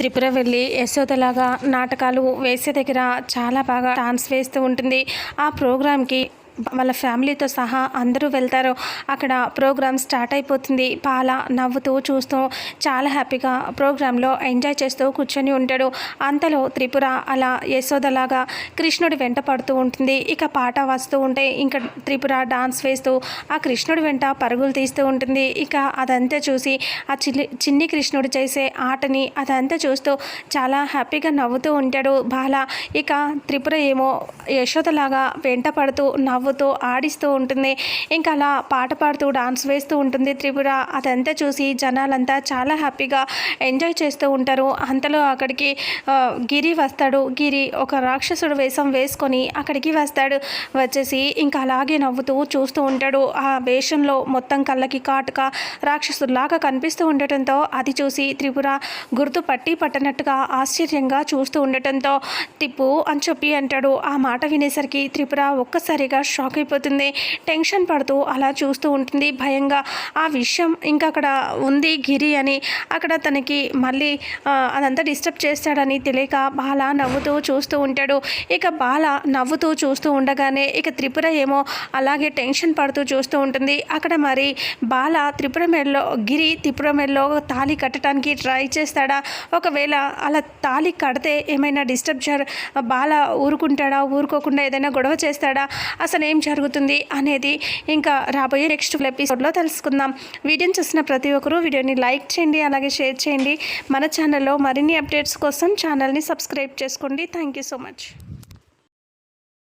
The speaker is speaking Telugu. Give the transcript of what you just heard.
త్రిపుర వెళ్ళి యశోదలాగా నాటకాలు వేసే దగ్గర చాలా బాగా డాన్స్ వేస్తూ ఉంటుంది. ఆ ప్రోగ్రాంకి వాళ్ళ ఫ్యామిలీతో సహా అందరూ వెళ్తారు. అక్కడ ప్రోగ్రామ్ స్టార్ట్ అయిపోతుంది. పాల నవ్వుతూ చూస్తూ చాలా హ్యాపీగా ప్రోగ్రాంలో ఎంజాయ్ చేస్తూ కూర్చొని ఉంటాడు. అంతలో త్రిపుర అలా యశోదలాగా కృష్ణుడి వెంట పడుతూ ఉంటుంది. ఇక పాట వస్తూ ఉంటే ఇంకా త్రిపుర డాన్స్ వేస్తూ ఆ కృష్ణుడి వెంట పరుగులు తీస్తూ ఉంటుంది. ఇక అదంతా చూసి ఆ చిన్ని చిన్ని కృష్ణుడు చేసే ఆటని అదంతా చూస్తూ చాలా హ్యాపీగా నవ్వుతూ ఉంటాడు. బాల ఇక త్రిపుర ఏమో యశోదలాగా వెంట పడుతూ నవ్వు నవ్వుతూ ఆడిస్తూ ఉంటుంది. ఇంకా అలా పాట పాడుతూ డాన్స్ వేస్తూ ఉంటుంది త్రిపుర. అదంతా చూసి జనాలంతా చాలా హ్యాపీగా ఎంజాయ్ చేస్తూ ఉంటారు. అంతలో అక్కడికి గిరి వస్తాడు. గిరి ఒక రాక్షసుడు వేషం వేసుకొని అక్కడికి వస్తాడు. వచ్చేసి ఇంకా అలాగే నవ్వుతూ చూస్తూ ఉంటాడు. ఆ వేషంలో మొత్తం కళ్ళకి కాటుక రాక్షసులాగా కనిపిస్తూ ఉండటంతో అది చూసి త్రిపుర గుర్తు పట్టి పట్టనట్టుగా ఆశ్చర్యంగా చూస్తూ ఉండటంతో తిప్పు అని చెప్పి అంటాడు. ఆ మాట వినేసరికి త్రిపుర ఒక్కసారిగా షాక్ అయిపోతుంది టెన్షన్ పడుతూ అలా చూస్తూ ఉంటుంది. భయంగా ఆ విషయం ఇంకా అక్కడ ఉంది గిరి అని. అక్కడ తనకి మళ్ళీ అదంతా డిస్టర్బ్ చేస్తాడని తెలియక బాల నవ్వుతూ చూస్తూ ఉంటాడు. ఇక బాల నవ్వుతూ చూస్తూ ఉండగానే ఇక త్రిపుర ఏమో అలాగే టెన్షన్ పడుతూ చూస్తూ ఉంటుంది. అక్కడ మరి బాల త్రిపుర మెడలో గిరి త్రిపుర మెడలో తాళి కట్టడానికి ట్రై చేస్తాడా? ఒకవేళ అలా తాళి కడితే ఏమైనా డిస్టర్బ్ బాల ఊరుకుంటాడా? ఊరుకోకుండా ఏదైనా గొడవ చేస్తాడా? అసలు ఏం జరుగుతుంది అనేది ఇంకా రాబోయే నెక్స్ట్ ఎపిసోడ్లో తెలుసుకుందాం. వీడియోని చూసిన ప్రతి ఒక్కరూ వీడియోని లైక్ చేయండి అలాగే షేర్ చేయండి. మన ఛానల్లో మరిన్ని అప్డేట్స్ కోసం ఛానల్ని సబ్స్క్రైబ్ చేసుకోండి. Thank you so much